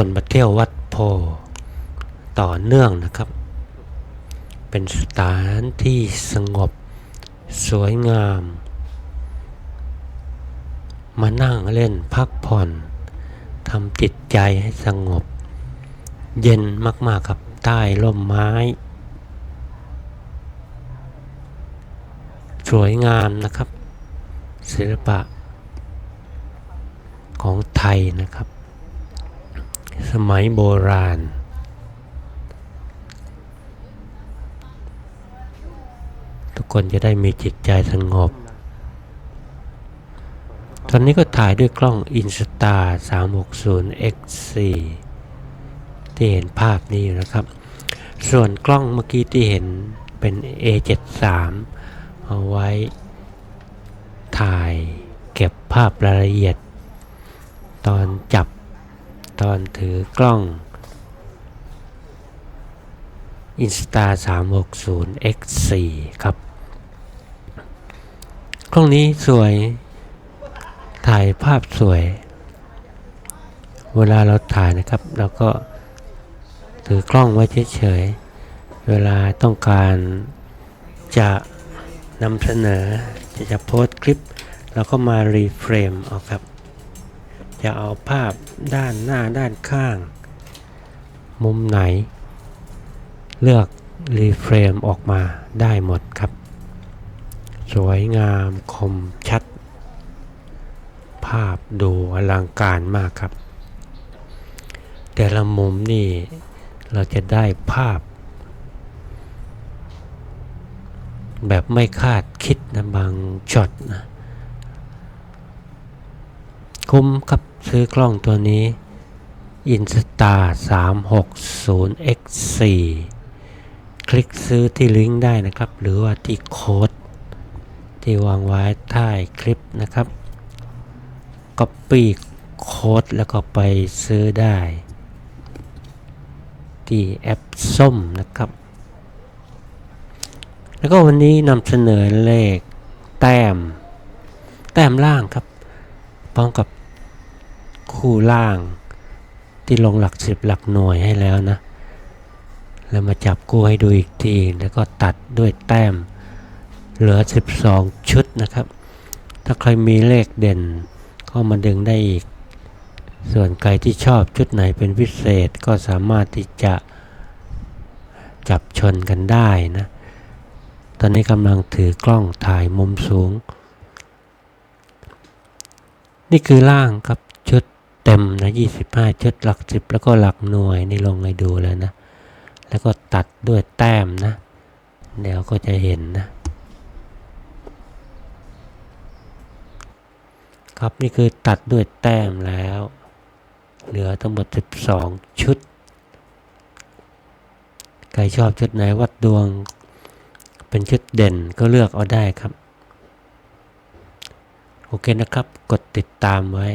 คนมาเที่ยววัดโพต่อเนื่องนะครับ เป็นสถานที่สงบ สวยงาม มานั่งเล่นพักผ่อนทำจิตใจให้สงบ เย็นมากๆครับใต้ร่มไม้ สวยงามนะครับ ศิลปะของไทยนะครับ มัยโบราณ ทุกคนจะได้มีจิตใจสงบ ตอนนี้ก็ถ่ายด้วยกล้อง Insta 360 X4 ที่เห็นภาพนี้นะครับ ส่วนกล้องเมื่อกี้ที่เห็นเป็น A73 เอาไว้ถ่ายเก็บภาพรายละเอียด ตอนจับ ตอนถือกล้อง Insta 360 X4 ครับ กล้องนี้สวย ถ่ายภาพสวย เวลาเราถ่ายนะครับเราก็ถือกล้องไว้เฉยๆ เวลาต้องการจะนำเสนอจะจะโพสต์คลิป เราก็มารีเฟรมเอาครับ จะเอาภาพด้านหน้าด้านข้าง มุมไหน เลือกรีเฟรมออกมาได้หมดครับ สวยงามคมชัด ภาพดูอลังการมากครับ แต่ละมุมนี่เราจะได้ภาพ แบบไม่คาดคิดนะบางช็อตนะ คุ้มครับซื้อกล้องตัวนี้ Insta 360 X4 คลิกซื้อที่ลิงก์ได้นะครับ หรือว่าที่โค้ดที่วางไว้ใต้คลิปนะครับ Copy โค้ดแล้วก็ไปซื้อได้ ที่แอปส้มนะครับ แล้วก็วันนี้นำเสนอเลขแต้ม แต้มล่างครับพร้อมกับ คู่ล่างที่ลงหลักสิบหลักหน่วยให้แล้วนะ แล้วมาจับคู่ให้ดูอีกที แล้วก็ตัดด้วยแต้ม เหลือ 12 ชุดนะครับ ถ้าใครมีเลขเด่นก็มาดึงได้อีก ส่วนใครที่ชอบชุดไหนเป็นพิเศษก็สามารถที่จะจับชนกันได้นะ ตอนนี้กำลังถือกล้องถ่ายมุมสูง นี่คือล่างครับ เต็มนะ25ชุดหลักสิบแล้วก็หลักหน่วยนี่ลงให้ดูแล้วนะ แล้วก็ตัดด้วยแต้มนะ เดี๋ยวก็จะเห็นนะ ครับนี่คือตัดด้วยแต้มแล้ว เหลือทั้งหมด12ชุด ใครชอบชุดไหนวัดดวงเป็นชุดเด่นก็เลือกเอาได้ครับ โอเคนะครับ กดติดตามไว้